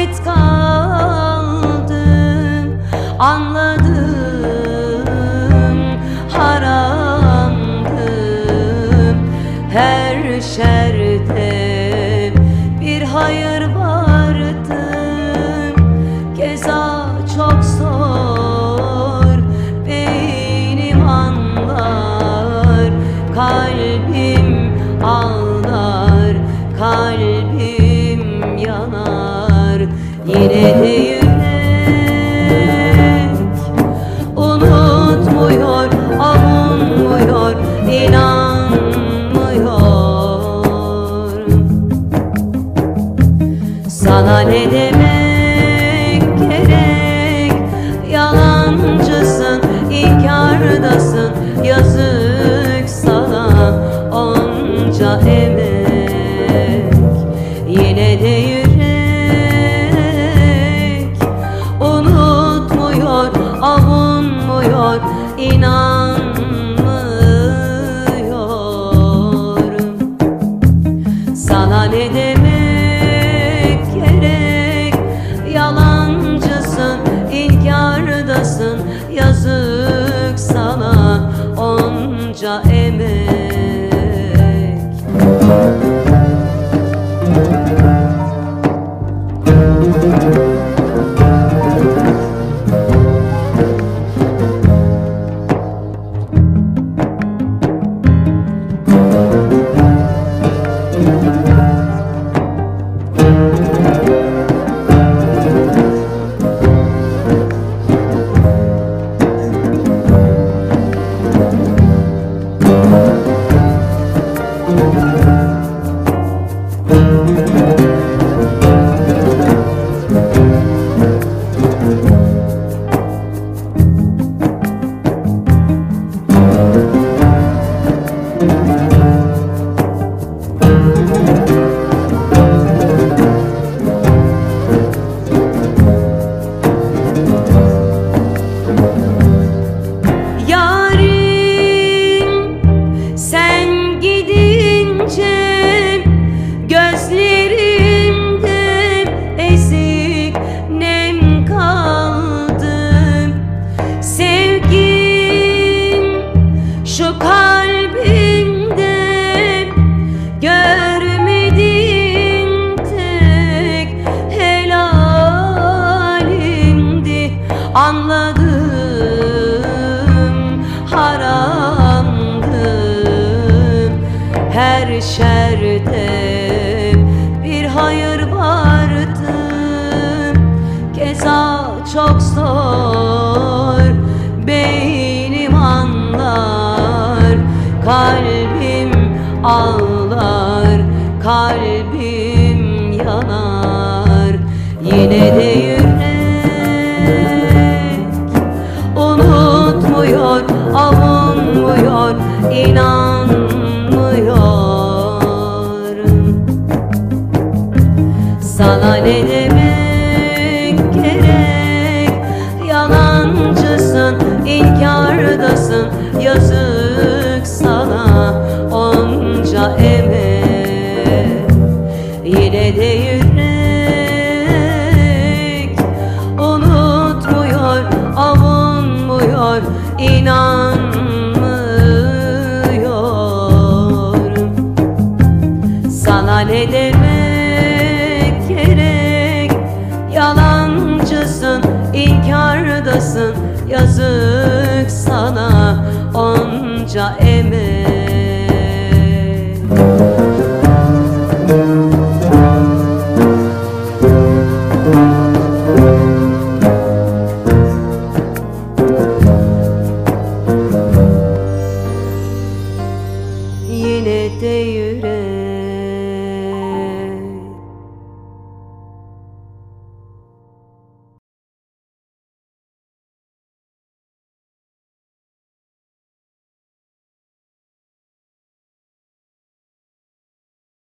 hasret kaldım anladım haramdım her şerde bir hayır sana ne demek gerek. Yalancısın, inkardasın Yazık sana onca emek. Yine de yürek. Unutmuyor, avunmuyor inanmıyor Anladım haramdım her şerde bir hayır vardı keza çok zor kalbim ağlar kalbim yanar. Yine de yürek unutmuyor avunmuyor inanmıyor. Sana ne demek gerek? Yalancısın, inkardasın Yazık onca emek Yine de yürek. Unutmuyor, avunmuyor inanmıyor. Sana ne demek gerek? Yalancısın, inkardasın Yazık